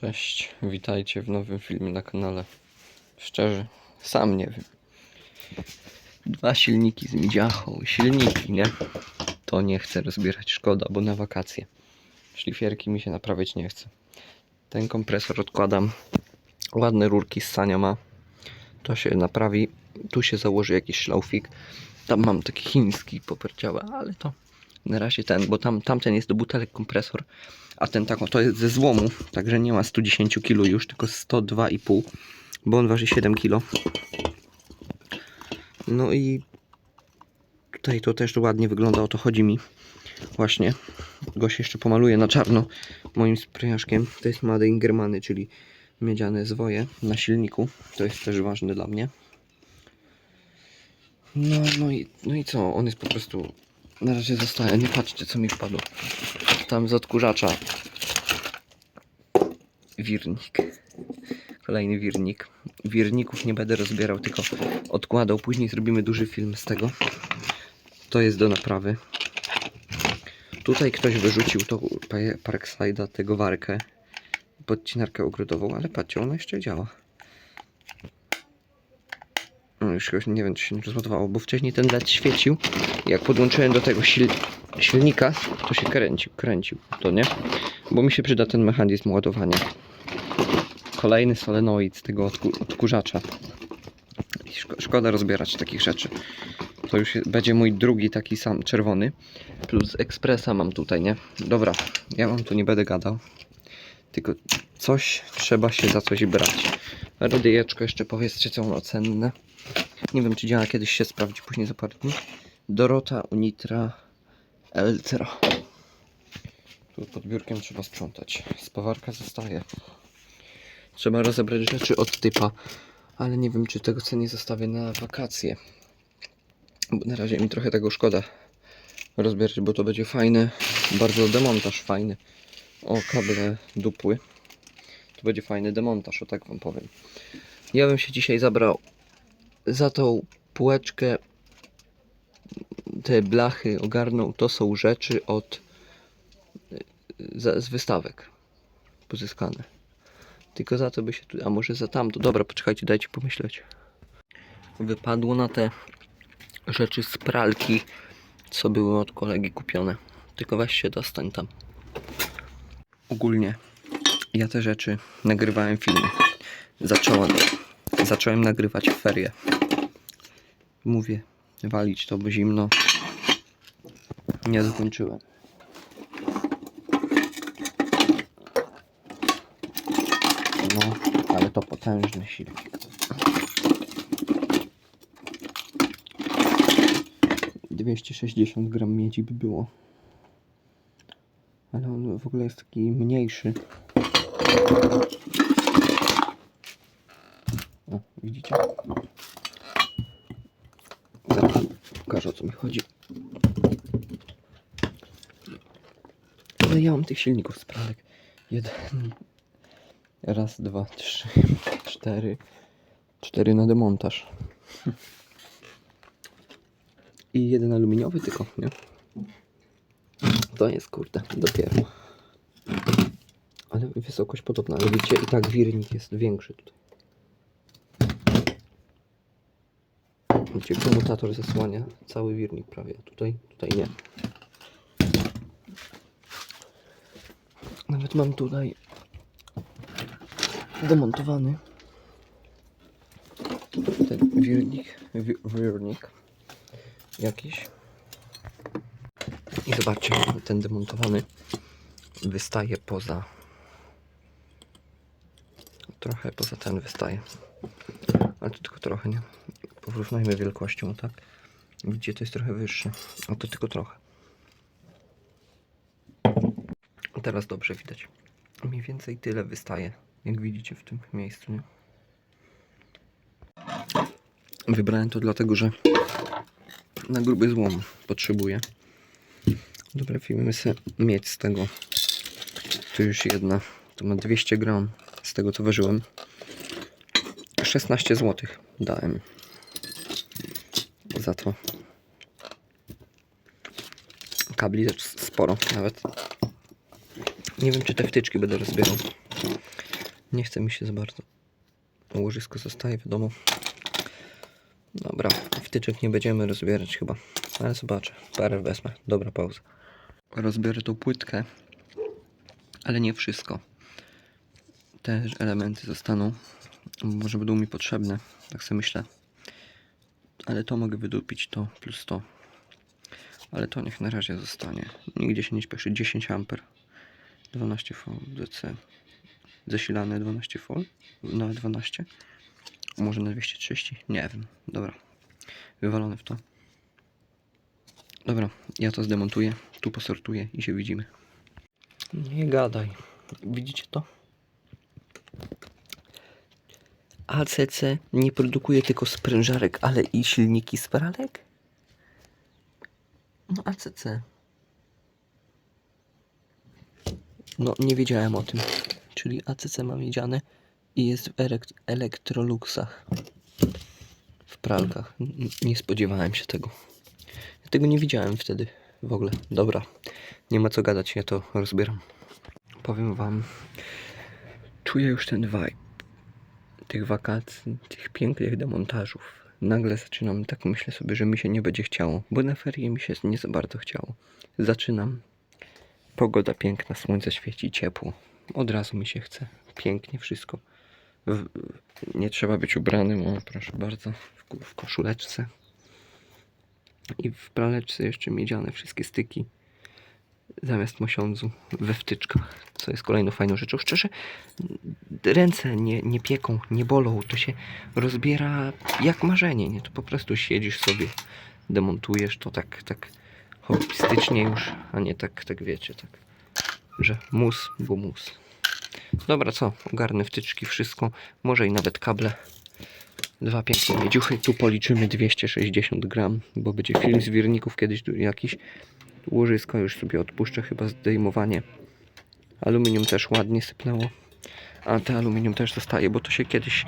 Cześć, witajcie w nowym filmie na kanale. Szczerze, sam nie wiem. Dwa silniki z midziachą, silniki, nie? To nie chcę rozbierać, szkoda, bo na wakacje. Szlifierki mi się naprawiać nie chce. Ten kompresor odkładam. Ładne rurki z sania ma. To się naprawi. Tu się założy jakiś szlaufik. Tam mam taki chiński poperciały, ale to na razie ten, bo tam tamten jest do butelek kompresor, a ten tak, to jest ze złomu, także nie ma 110 kg już, tylko 102,5, bo on waży 7 kg. No i tutaj to też ładnie wygląda, o to chodzi mi. Właśnie, go się jeszcze pomaluję na czarno moim sprayaszkiem. To jest Made in Germany, czyli miedziane zwoje na silniku. To jest też ważne dla mnie. No, no i, no i co? On jest po prostu. Na razie zostaje. Nie patrzcie, co mi wpadło. Tam z odkurzacza. Wirnik. Kolejny wirnik. Wirników nie będę rozbierał, tylko odkładał. Później zrobimy duży film z tego. To jest do naprawy. Tutaj ktoś wyrzucił to Parkside'a, tego warkę. Podcinarkę ogrodową, ale patrzcie, ona jeszcze działa. No, już nie wiem, czy się nie rozładowało, bo wcześniej ten LED świecił. Jak podłączyłem do tego sil silnika, to się kręcił, kręcił, to nie? Bo mi się przyda ten mechanizm ładowania. Kolejny solenoid z tego odku odkurzacza. Szko szkoda rozbierać takich rzeczy. To już będzie mój drugi taki sam czerwony. Plus ekspresa mam tutaj, nie? Dobra, ja wam tu nie będę gadał. Tylko coś trzeba się za coś brać. Radyjeczko jeszcze powiedzcie, co ono cenne. Nie wiem, czy działa, kiedyś się sprawdzi, później za parę dni. Dorota Unitra Eltra. Tu pod biurkiem trzeba sprzątać. Spawarka zostaje. Trzeba rozebrać rzeczy od typa, ale nie wiem, czy tego co nie zostawię na wakacje. Bo na razie mi trochę tego szkoda rozbierać, bo to będzie fajny, bardzo demontaż fajny. O, kable dupły. To będzie fajny demontaż, o tak wam powiem. Ja bym się dzisiaj zabrał za tą półeczkę te blachy ogarnął, to są rzeczy od z, wystawek pozyskane. Tylko za to by się tu, a może za tamto. Dobra, poczekajcie, dajcie pomyśleć. Wypadło na te rzeczy z pralki, co były od kolegi kupione. Tylko weź się dostań tam. Ogólnie ja te rzeczy nagrywałem filmy. Zacząłem, zacząłem nagrywać w ferie. Mówię, walić to, bo zimno. Nie dokończyłem. No, ale to potężny silnik. Dwieście sześćdziesiąt gram miedzi by było. Ale on w ogóle jest taki mniejszy. O, widzicie? Zaraz pokażę o co mi chodzi. Ale ja mam tych silników z pralek. Jeden. Raz, dwa, trzy, cztery. Cztery na demontaż. I jeden aluminiowy tylko, nie? To jest kurde, dopiero. Ale wysokość podobna, ale widzicie, i tak wirnik jest większy tutaj. Widzicie, komutator zasłania cały wirnik prawie, tutaj, tutaj nie. Nawet mam tutaj demontowany ten wirnik, wi wirnik jakiś. I zobaczcie, ten demontowany wystaje poza trochę poza ten wystaje. Ale to tylko trochę, nie? Porównajmy wielkością, tak? Widzicie, to jest trochę wyższe, a to tylko trochę. Teraz dobrze widać. Mniej więcej tyle wystaje, jak widzicie w tym miejscu, nie? Wybrałem to dlatego, że na gruby złom potrzebuję. Dobra, filmy sobie mieć z tego. Tu już jedna. To ma 200 gram z tego co ważyłem. 16 zł dałem za to. Kabli sporo nawet. Nie wiem czy te wtyczki będę rozbierał. Nie chce mi się za bardzo. Łożysko zostaje, wiadomo. Dobra, wtyczek nie będziemy rozbierać chyba. Ale zobaczę. Parę wezmę. Dobra, pauza. Rozbiorę tą płytkę, ale nie wszystko. Te elementy zostaną. Może będą mi potrzebne, tak sobie myślę. Ale to mogę wydupić, to plus to. Ale to niech na razie zostanie. Nigdzie się nie śpieszy. 10 amper. 12 V DC. Zasilane 12 V. Na 12. Może na 230? Nie wiem. Dobra. Wywalone w to. Dobra, ja to zdemontuję, tu posortuję i się widzimy. Nie gadaj. Widzicie to? ACC nie produkuje tylko sprężarek, ale i silniki z pralek? No ACC. No nie wiedziałem o tym. Czyli ACC ma miedziane i jest w elek- Electroluxach. W pralkach. Nie spodziewałem się tego. Ja tego nie widziałem wtedy w ogóle. Dobra, nie ma co gadać, ja to rozbieram. Powiem wam, czuję już ten vibe tych wakacji, tych pięknych demontażów. Nagle zaczynam, tak myślę sobie, że mi się nie będzie chciało, bo na ferie mi się nie za bardzo chciało. Zaczynam, pogoda piękna, słońce świeci, ciepło. Od razu mi się chce. Pięknie wszystko. W, nie trzeba być ubranym, o proszę bardzo, w, w koszuleczce. I w praleczce jeszcze miedziane wszystkie styki. Zamiast mosiądzu we wtyczkach, co jest kolejną fajną rzeczą. Szczerze, ręce nie, nie pieką, nie bolą. To się rozbiera jak marzenie, nie? To po prostu siedzisz sobie, demontujesz to tak, tak hobbystycznie już, a nie tak, tak wiecie, tak, że mus, bo mus. Dobra, co? Ogarnę wtyczki, wszystko, może i nawet kable. Dwa piękne miedziuchy. Tu policzymy 260 gram, bo będzie film z wirników kiedyś jakiś. Łożysko już sobie odpuszczę, chyba zdejmowanie. Aluminium też ładnie sypnęło. A te aluminium też zostaje, bo to się kiedyś,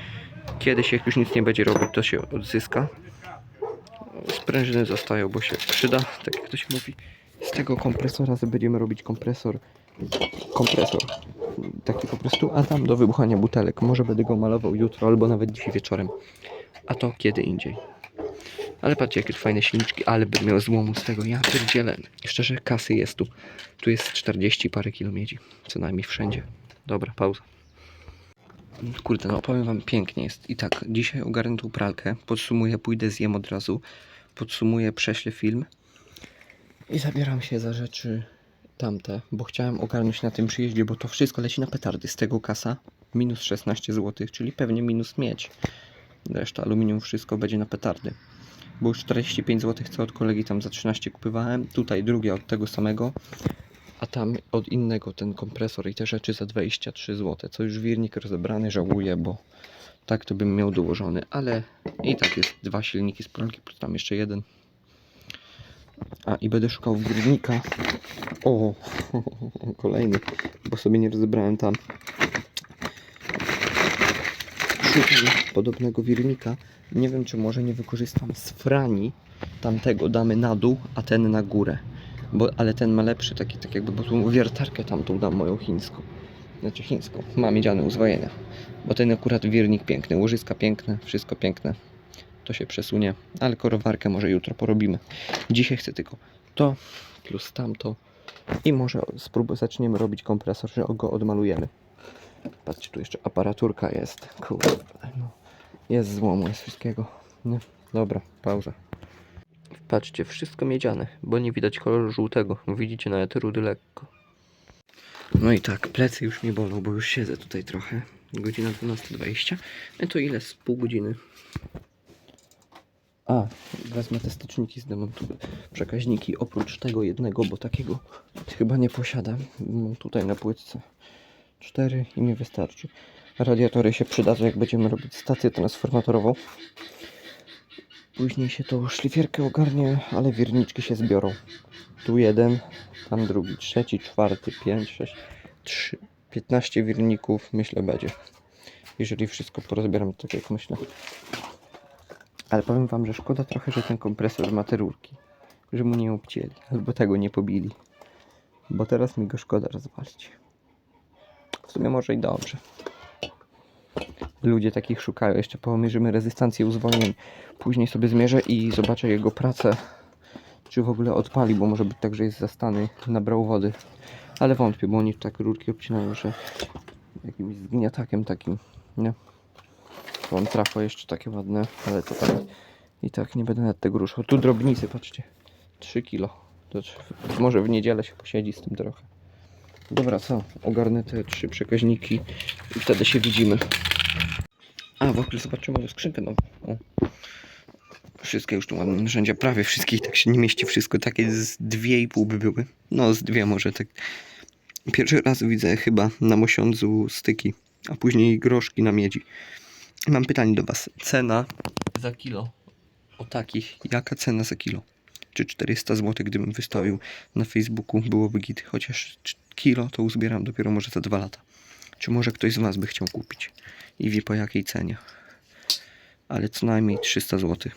kiedyś jak już nic nie będzie robić, to się odzyska. Sprężyny zostają, bo się przyda, tak jak to się mówi. Z tego kompresora będziemy robić kompresor. Kompresor. Taki po prostu, a tam do wybuchania butelek. Może będę go malował jutro albo nawet dzisiaj wieczorem. A to kiedy indziej. Ale patrzcie, jakie fajne silniczki, ale bym miał złomu z tego, ja pierdzielę. Szczerze, kasy jest tu. Tu jest 40 parę kilomiedzi, co najmniej wszędzie. Dobra, pauza. Kurde, no powiem wam, pięknie jest. I tak, dzisiaj ogarnę tą pralkę, podsumuję, pójdę zjem od razu, podsumuję, prześlę film i zabieram się za rzeczy tamte, bo chciałem ogarnąć na tym przyjeździe, bo to wszystko leci na petardy. Z tego kasa minus 16 zł, czyli pewnie minus mieć. Reszta aluminium, wszystko będzie na petardy. Bo już 45 zł co od kolegi tam za 13 kupywałem. Tutaj drugie od tego samego. A tam od innego ten kompresor i te rzeczy za 23 zł. Co już wirnik rozebrany, żałuję, bo tak to bym miał dołożony. Ale i tak jest dwa silniki z pralki, plus tam jeszcze jeden. A i będę szukał wirnika. O, kolejny, bo sobie nie rozebrałem tam. Podobnego wirnika. Nie wiem, czy może nie wykorzystam z frani tamtego damy na dół, a ten na górę. Bo, ale ten ma lepszy taki, tak jakby, bo tu wiertarkę tamtą dam moją chińską. Znaczy chińską. Ma miedziane uzwojenia. Bo ten akurat wirnik piękny, łożyska piękne, wszystko piękne. To się przesunie, ale korowarkę może jutro porobimy. Dzisiaj chcę tylko to plus tamto i może spróbuj zaczniemy robić kompresor, że go odmalujemy. Patrzcie, tu jeszcze aparaturka jest. Kurde, no. Jest złomu, jest wszystkiego. Dobra, pauza. Patrzcie, wszystko miedziane, bo nie widać koloru żółtego. Widzicie nawet rudy lekko. No i tak, plecy już mnie bolą, bo już siedzę tutaj trochę. Godzina 12.20. No to ile? Z pół godziny. A, wezmę te styczniki zdemontuję. Przekaźniki oprócz tego jednego, bo takiego chyba nie posiadam. Tutaj na płytce cztery i mi wystarczy. Radiatory się przydadzą, jak będziemy robić stację transformatorową. Później się tą szlifierkę ogarnie, ale wierniczki się zbiorą. Tu jeden, tam drugi, trzeci, czwarty, pięć, sześć, trzy, 15 wirników myślę będzie. Jeżeli wszystko porozbieram tak jak myślę. Ale powiem wam, że szkoda trochę, że ten kompresor ma te rurki. Że mu nie obcięli, albo tego nie pobili. Bo teraz mi go szkoda rozwalić. W sumie może i dobrze. ludzie takich szukają. Jeszcze pomierzymy rezystancję uzwolnień. Później sobie zmierzę i zobaczę jego pracę. Czy w ogóle odpali, bo może być tak, że jest zastany, nabrał wody. Ale wątpię, bo oni tak rurki obcinają, że jakimś zgniatakiem takim, nie? To on trafo jeszcze takie ładne, ale to tak i tak nie będę nad tego ruszał. Tu drobnicy, patrzcie. 3 kilo. To może w niedzielę się posiedzi z tym trochę. Dobra, co? Ogarnę te trzy przekaźniki i wtedy się widzimy. A, w ogóle zobaczymy moją skrzynkę nową. O. Wszystkie już tu ładne narzędzia, prawie wszystkie i tak się nie mieści wszystko. Takie z dwie i pół by były. No, z dwie może tak. Pierwszy raz widzę chyba na mosiądzu styki, a później groszki na miedzi. Mam pytanie do Was. Cena za kilo o takich, jaka cena za kilo? Czy 400 zł, gdybym wystawił na Facebooku, byłoby git. Chociaż kilo to uzbieram dopiero może za dwa lata. Czy może ktoś z Was by chciał kupić i wie po jakiej cenie? Ale co najmniej 300 zł.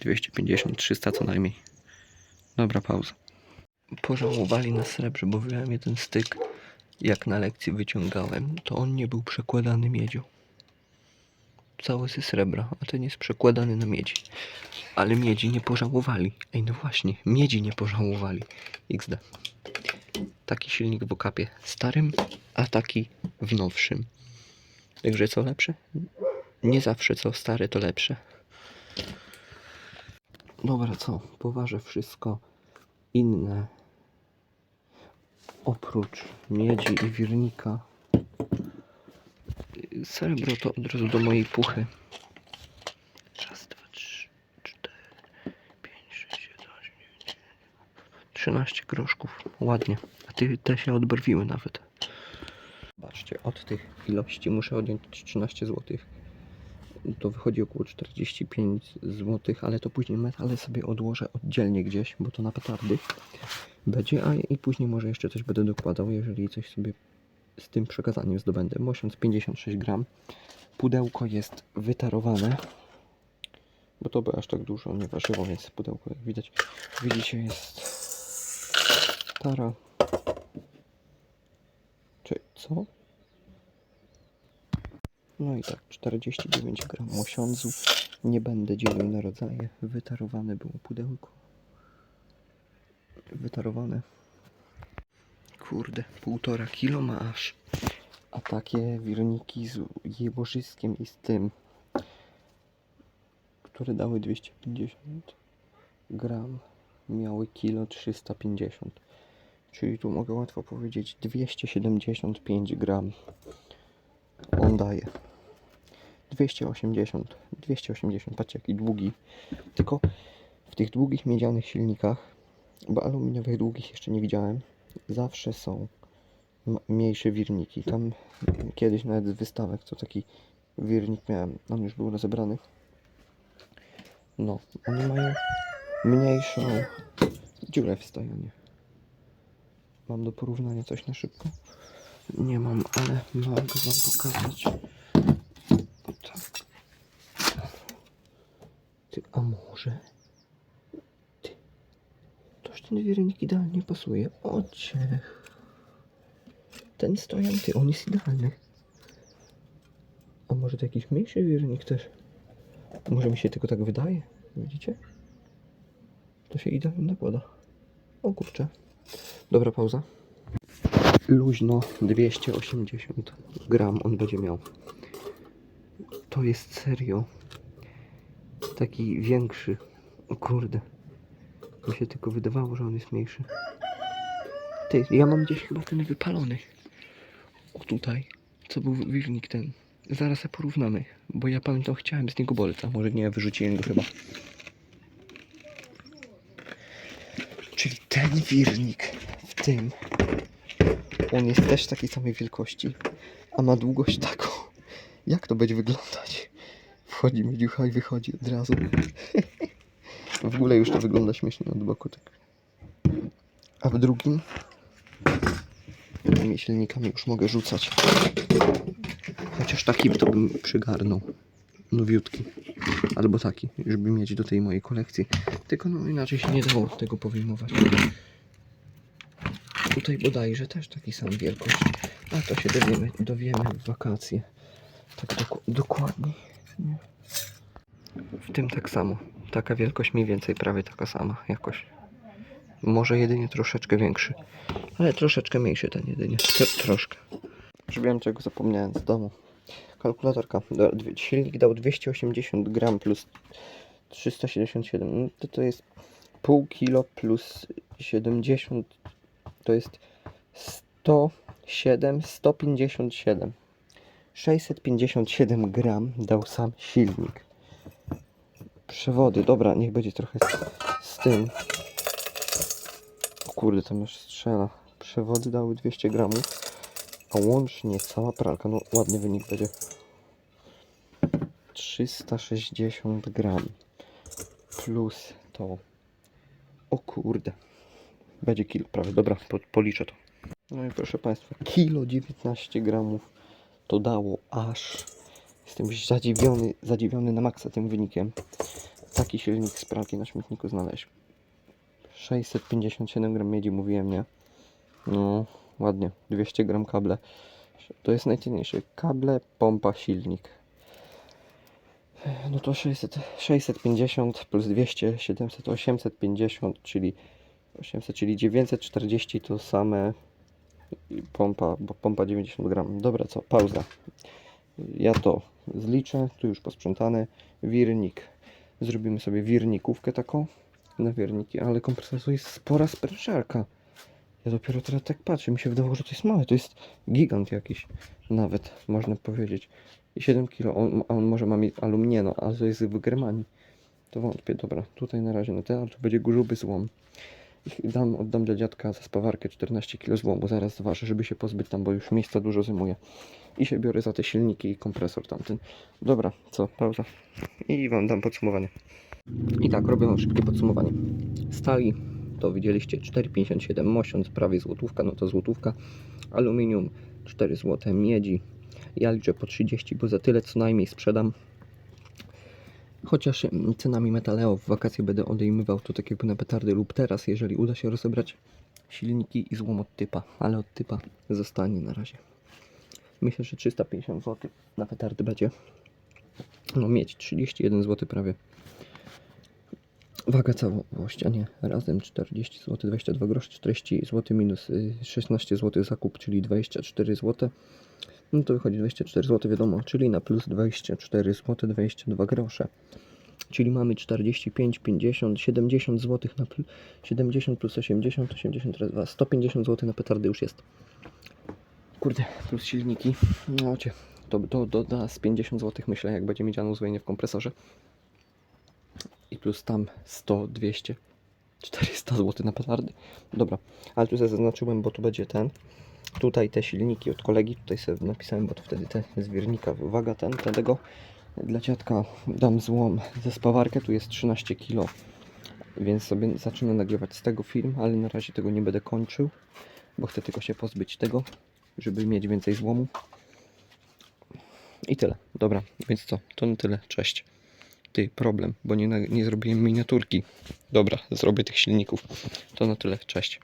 250, 300 co najmniej. Dobra, pauza. Pożałowali na srebrze, bo wyjąłem jeden styk. Jak na lekcji wyciągałem, to on nie był przekładany miedzią. Cały ze srebra, a ten jest przekładany na miedzi. Ale miedzi nie pożałowali. Ej, no właśnie, miedzi nie pożałowali. XD. Taki silnik w okapie starym, a taki w nowszym. Także co lepsze? Nie zawsze co stare to lepsze. Dobra, co? Poważę wszystko inne. Oprócz miedzi i wirnika. Srebro to od razu do mojej puchy. Raz, dwa, trzy, cztery, pięć, sześć, siedem, osiem, dziewięć, dziesięć. 13 groszków. Ładnie. A ty te się odbarwiły nawet. Zobaczcie, od tych ilości muszę odjąć 13 zł. To wychodzi około 45 zł, ale to później metale sobie odłożę oddzielnie gdzieś, bo to na petardy będzie, a i później może jeszcze coś będę dokładał, jeżeli coś sobie z tym przekazaniem zdobędę. Mosiąc 56 gram. Pudełko jest wytarowane, bo to by aż tak dużo nie ważyło, więc pudełko, jak widać, widzicie, jest tara. Czy co? No i tak, 49 gram mosiądzu. Nie będę dzielił na rodzaje. Wytarowane było pudełko. Wytarowane. Kurde, półtora kilo ma aż. A takie wirniki z jebożyskiem i z tym, które dały 250 gram, miały kilo 350. Czyli tu mogę łatwo powiedzieć 275 gram. On daje. 280, 280, patrzcie jaki długi. Tylko w tych długich miedzianych silnikach, bo aluminiowych długich jeszcze nie widziałem, zawsze są mniejsze wirniki. Tam kiedyś nawet z wystawek to taki wirnik miałem, on już był rozebrany. No, oni mają mniejszą dziurę w stajonie. Mam do porównania coś na szybko? Nie mam, ale mogę wam pokazać. Tak. Ty, a może? Ty. Toż ten wirnik idealnie pasuje. Ocie. Ten stojan, ty, on jest idealny. A może to jakiś mniejszy wirnik też? Może mi się tylko tak wydaje? Widzicie? To się idealnie nakłada. O kurczę. Dobra pauza. Luźno 280 gram on będzie miał. To jest serio. Taki większy. O kurde. Mi się tylko wydawało, że on jest mniejszy. Ty, ja mam gdzieś chyba ten wypalony. O tutaj. Co był wirnik ten. Zaraz se porównamy. Bo ja pamiętam, chciałem z niego bolca. Może nie, wyrzuciłem go chyba. Czyli ten wirnik tym on jest też takiej samej wielkości, a ma długość taką. Jak to będzie wyglądać? Wchodzi mi dziucha i wychodzi od razu. w ogóle już to wygląda śmiesznie od boku. Tak. A w drugim tymi silnikami już mogę rzucać. Chociaż taki to bym przygarnął. Nowiutki. Albo taki, żeby mieć do tej mojej kolekcji. Tylko no inaczej się nie dało tego powyjmować. Tutaj bodajże też taki sam wielkość. A to się dowiemy, dowiemy w wakacje. Tak doku- dokładnie. Nie. W tym tak samo. Taka wielkość mniej więcej prawie taka sama jakoś. Może jedynie troszeczkę większy. Ale troszeczkę mniejszy ten jedynie. Tro- troszkę. Zrobiłem czego zapomniałem z domu. Kalkulatorka. Silnik dał 280 gram plus 377. No to to jest pół kilo plus 70. To jest 107, 157. 657 gram dał sam silnik. Przewody, dobra, niech będzie trochę z, z tym. O kurde, tam już strzela. Przewody dały 200 gramów, a łącznie cała pralka, no ładny wynik będzie. 360 gram plus to. O kurde. Będzie kilo prawie, dobra, po, policzę to. No i proszę Państwa, kilo 19 gramów to dało aż. Jestem zadziwiony, zadziwiony na maksa tym wynikiem. Taki silnik z pralki na śmietniku znaleźć. 657 gram miedzi, mówiłem, nie? No, ładnie. 200 gram kable. To jest najcenniejsze. Kable, pompa, silnik. No to 600, 650 plus 200, 700, 850, czyli 800, czyli 940 to same pompa, bo pompa 90 gram. Dobra, co? Pauza. Ja to zliczę, tu już posprzątane. Wirnik. Zrobimy sobie wirnikówkę taką na wirniki, ale kompresor jest spora sprężarka. Ja dopiero teraz tak patrzę, mi się wydawało, że to jest małe, to jest gigant jakiś, nawet można powiedzieć. I 7 kg, on, on może ma mieć aluminium, no, to jest w Germanii. To wątpię, dobra, tutaj na razie na ten, ale to będzie gruby złom. I dam, oddam dla dziadka za spawarkę 14 kg złomu, zaraz zważę, żeby się pozbyć tam, bo już miejsca dużo zajmuje. I się biorę za te silniki i kompresor tamten. Dobra, co, pauza. I wam dam podsumowanie. I tak, robię szybkie podsumowanie. Stali to widzieliście 4,57 mosiąc, prawie złotówka, no to złotówka. Aluminium 4 zł, miedzi. Ja liczę po 30, bo za tyle co najmniej sprzedam. Chociaż cenami metaleo w wakacje będę odejmował to tak jakby na petardy lub teraz, jeżeli uda się rozebrać silniki i złom od typa, ale od typa zostanie na razie. Myślę, że 350 zł na petardy będzie. No mieć 31 zł prawie. Waga całość, a nie razem 40 zł, 22 groszy, 40 zł minus y, 16 zł zakup, czyli 24 zł. No to wychodzi 24 zł, wiadomo, czyli na plus 24 zł, 22 grosze. Czyli mamy 45, 50, 70 zł na pl- 70 plus 80, 80 razy 2, 150 zł na petardy już jest. Kurde, plus silniki. No cię, to, doda z 50 zł myślę, jak będzie mieć uzłojenie w kompresorze. I plus tam 100, 200, 400 zł na petardy. Dobra, ale tu zaznaczyłem, bo tu będzie ten. Tutaj te silniki od kolegi, tutaj sobie napisałem, bo to wtedy te zwiernika. Uwaga, ten, tego dla dziadka dam złom ze spawarkę, tu jest 13 kg. Więc sobie zacznę nagrywać z tego film, ale na razie tego nie będę kończył, bo chcę tylko się pozbyć tego, żeby mieć więcej złomu. I tyle. Dobra, więc co? To na tyle. Cześć. Ty, problem, bo nie, nie zrobiłem miniaturki. Dobra, zrobię tych silników. To na tyle. Cześć.